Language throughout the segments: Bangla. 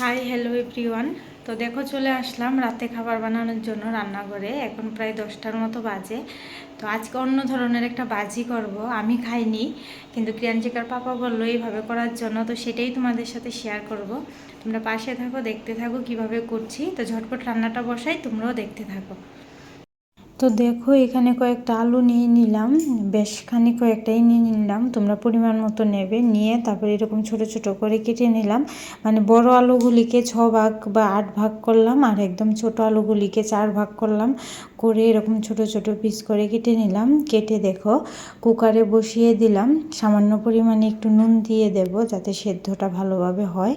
হাই হ্যালো এভরিওয়ান তো দেখো চলে আসলাম রাতে খাবার বানানোর জন্য রান্নাঘরে। এখন প্রায় দশটার মতো বাজে। তো আজকে অন্য ধরনের একটা বাজি করব। আমি খাইনি, কিন্তু ক্রিয়াঞ্জিকার পাপা বলল এইভাবে করার জন্য। তো সেটাই তোমাদের সাথে শেয়ার করব। তোমরা পাশে থাকো, দেখতে থাকো কীভাবে করছি। তো ঝটপট রান্নাটা বসাই, তোমরাও দেখতে থাকো। তো দেখো, এখানে কয়েকটা আলু নিয়ে নিলাম। বেশ খানি কয়েকটাই নিয়ে নিলাম। তোমরা পরিমাণ মতো নেবে। নিয়ে তারপরে এরকম ছোট ছোট করে কেটে নিলাম। মানে বড় আলুগুলিকে ছ ভাগ বা আট ভাগ করলাম আর একদম ছোট আলুগুলিকে চার ভাগ করলাম। করে এরকম ছোট ছোট পিস করে কেটে নিলাম। কেটে দেখো কুকারে বসিয়ে দিলাম। সামান্য পরিমাণে একটু নুন দিয়ে দেব যাতে সেদ্ধটা ভালোভাবে হয়।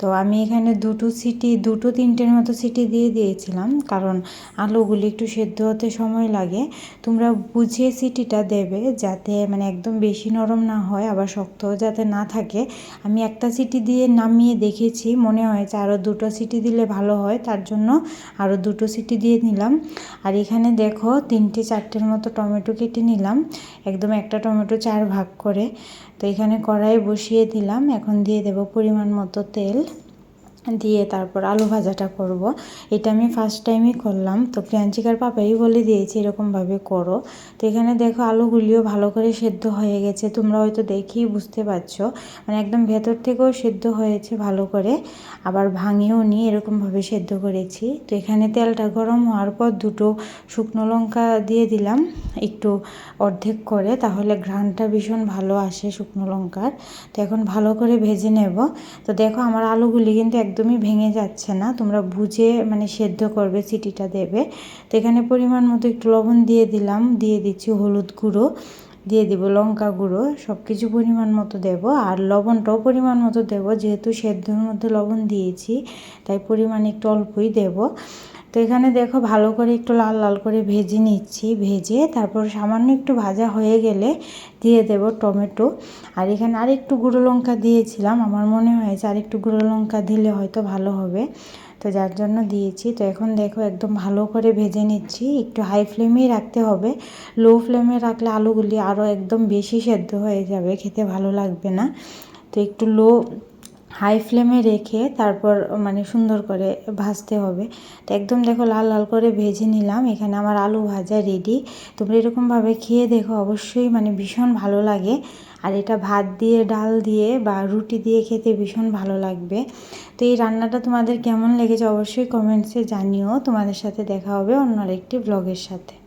তো আমি এখানে দুটো সিটি, দুটো তিনটের মতো সিটি দিয়ে দিয়েছিলাম। কারণ আলুগুলি একটু সেদ্ধ হতে সময় লাগে, তোমরা বুঝিয়ে সিটিটা দেবে যাতে মানে একদম বেশি নরম না হয়, আবার শক্ত যাতে না থাকে। আমি একটা সিটি দিয়ে নামিয়ে দেখেছি, মনে হয়েছে আরও দুটো সিটি দিলে ভালো হয়, তার জন্য আরও দুটো সিটি দিয়ে নিলাম। আর এখানে দেখো তিনটে চারটের মতো টমেটো কেটে নিলাম, একদম একটা টমেটো চার ভাগ করে। তো এখানে কড়াই বসিয়ে দিলাম, এখন দিয়ে দেব পরিমাণ মতো তেল। দিয়ে তারপর আলু ভাজাটা করব। এটা আমি ফার্স্ট টাইমই করলাম। তো প্রিয়াঞ্চিকার পাপাই বলে দিয়েছি এরকমভাবে করো। তো এখানে দেখো আলুগুলিও ভালো করে সেদ্ধ হয়ে গেছে। তোমরা হয়তো দেখেই বুঝতে পারছ। মানে একদম ভেতর থেকেও সেদ্ধ হয়েছে ভালো করে। আবার ভাঙিও নিয়ে এরকমভাবে সেদ্ধ করেছি। তো এখানে তেলটা গরম হওয়ার পর দুটো শুকনো লঙ্কা দিয়ে দিলাম। একটু অর্ধেক করে, তাহলে ঘ্রাণটা ভীষণ ভালো আসে শুকনো লঙ্কার। তো এখন ভালো করে ভেজে নেব। তো দেখো আমার আলুগুলি কিন্তু একদমই ভেঙে যাচ্ছে না, তোমরা বুঝে মানে সেদ্ধ করবে, সিটিটা দেবে। তো এখানে পরিমাণ মতো একটু লবণ দিয়ে দিলাম, দিয়ে দিচ্ছি হলুদ গুঁড়ো, দিয়ে দিব লঙ্কা গুঁড়ো সব কিছু পরিমাণ মতো দেব। আর লবণটাও পরিমাণ মতো দেব, যেহেতু সেদ্ধর মধ্যে লবণ দিয়েছি, তাই পরিমাণ একটু অল্পই দেব। তো এখানে দেখো ভালো করে একটু লাল লাল করে ভেজে নিচ্ছি, ভেজে তারপর সামান্য একটু ভাজা হয়ে গেলে দিয়ে দেব টমেটো। আর এখানে আরেকটু গুঁড়ো লঙ্কা দিয়েছিলাম, আমার মনে হয়েছে আরেকটু গুঁড়ো লঙ্কা দিলে হয়তো ভালো হবে। তো যার জন্য দিয়েছি। তো এখন দেখো একদম ভালো করে ভেজে নিচ্ছি, একটু হাই ফ্লেমেই রাখতে হবে। লো ফ্লেমে রাখলে আলুগুলি আরও একদম বেশি সেদ্ধ হয়ে যাবে, খেতে ভালো লাগবে না। তো একটু লো হাই ফ্লেমে রেখে তারপর মানে সুন্দর করে ভাজতে হবে। তো একদম দেখো লাল লাল করে ভেজে নিলাম। এখানে আমার আলু ভাজা রেডি তোমরা এরকমভাবে খেয়ে দেখো, অবশ্যই মানে ভীষণ ভালো লাগে। আর এটা ভাত দিয়ে, ডাল দিয়ে বা রুটি দিয়ে খেতে ভীষণ ভালো লাগবে। তো এই রান্নাটা তোমাদের কেমন লেগেছে অবশ্যই কমেন্টসে জানিও। তোমাদের সাথে দেখা হবে অন্য আরেকটি ব্লগের সাথে।